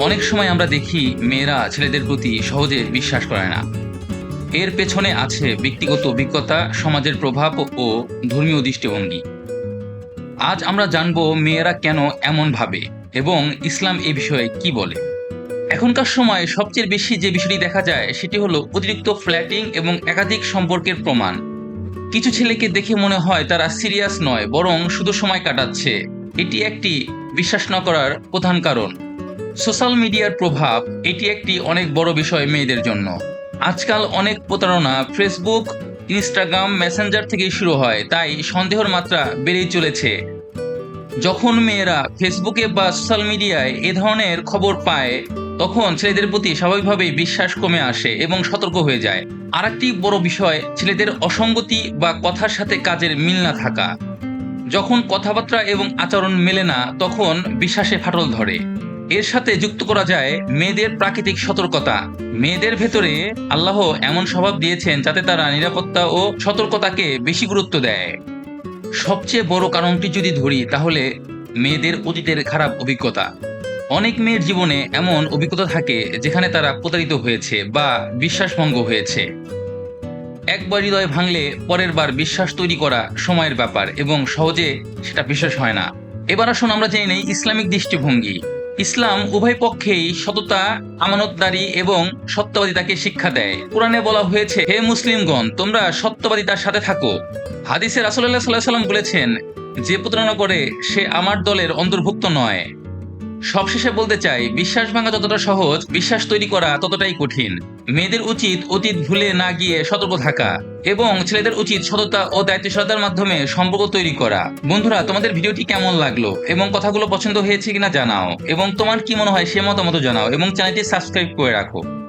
অনেক সময় আমরা দেখি মেয়েরা ছেলেদের প্রতি সহজে বিশ্বাস করে না। এর পেছনে আছে ব্যক্তিগত অভিজ্ঞতা, সমাজের প্রভাব ও ধর্মীয় দৃষ্টিভঙ্গি। আজ আমরা জানব মেয়েরা কেন এমন ভাবে এবং ইসলাম এ বিষয়ে কি বলে। এখনকার সময় সবচেয়ে বেশি যে বিষয়টি দেখা যায় সেটি হলো অতিরিক্ত ফ্ল্যাটিং এবং একাধিক সম্পর্কের প্রমাণ। কিছু ছেলেকে দেখে মনে হয় তারা সিরিয়াস নয়, বরং শুধু সময় কাটাচ্ছে। এটি একটি বিশ্বাস না করার প্রধান কারণ। সোশ্যাল মিডিয়ার প্রভাব, এটি একটি অনেক বড় বিষয় মেয়েদের জন্য। আজকাল অনেক প্রতারণা ফেসবুক ইনস্টাগ্রাম মেসেঞ্জার থেকে শুরু হয়, তাই সন্দেহের মাত্রা বেড়েই চলেছে। যখন মেয়েরা ফেসবুকে বা সোশ্যাল মিডিয়ায় এ ধরনের খবর পায়, তখন ছেলেদের প্রতি স্বাভাবিকভাবেই বিশ্বাস কমে আসে এবং সতর্ক হয়ে যায়। আরেকটি বড় বিষয়, ছেলেদের অসঙ্গতি বা কথার সাথে কাজের মিল না থাকা। যখন কথাবার্তা এবং আচরণ মেলে না, তখন বিশ্বাসে ফাটল ধরে। এর সাথে যুক্ত করা যায় মেয়েদের প্রাকৃতিক সতর্কতা। মেয়েদের ভেতরে আল্লাহ এমন স্বভাব দিয়েছেন যাতে তারা নিরাপত্তা ও সতর্কতাকে বেশি গুরুত্ব দেয়। সবচেয়ে বড় কারণটি যদি ধরি, তাহলে মেয়েদের অতীতের খারাপ অভিজ্ঞতা। অনেক মেয়ের জীবনে এমন অভিজ্ঞতা থাকে যেখানে তারা প্রতারিত হয়েছে বা বিশ্বাসভঙ্গ হয়েছে। একবার হৃদয় ভাঙলে পরের বার বিশ্বাস তৈরি করা সময়ের ব্যাপার এবং সহজে সেটা বিশ্বাস হয় না। এবার আসুন আমরা জেনে নেই ইসলামিক দৃষ্টিভঙ্গি। ইসলাম উভয় পক্ষেই সততা, আমানতদারী এবং সত্যবাদিতাকে শিক্ষা দেয়। কোরআনে বলা হয়েছে, হে মুসলিমগণ, তোমরা সত্যবাদিতার সাথে থাকো। হাদিসে রাসুল্লাহ সাল্লাহ সাল্লাম বলেছেন, যে প্রতারণা করে, সে আমার দলের অন্তর্ভুক্ত নয়। সবশেষে বলতে চাই, বিশ্বাস ভাঙা যতটা সহজ, বিশ্বাস তৈরি করা ততটাই কঠিন। মেয়েদের উচিত অতীত ভুলে না গিয়ে সতর্ক থাকা এবং ছেলেদের উচিত সততা ও দায়িত্বশীলতার মাধ্যমে সম্পর্ক তৈরি করা। বন্ধুরা, তোমাদের ভিডিওটি কেমন লাগল এবং কথাগুলো পছন্দ হয়েছে কিনা জানাও এবং তোমার কি মনে হয় সে মতামত জানাও এবং চ্যানেলটি সাবস্ক্রাইব করে রাখো।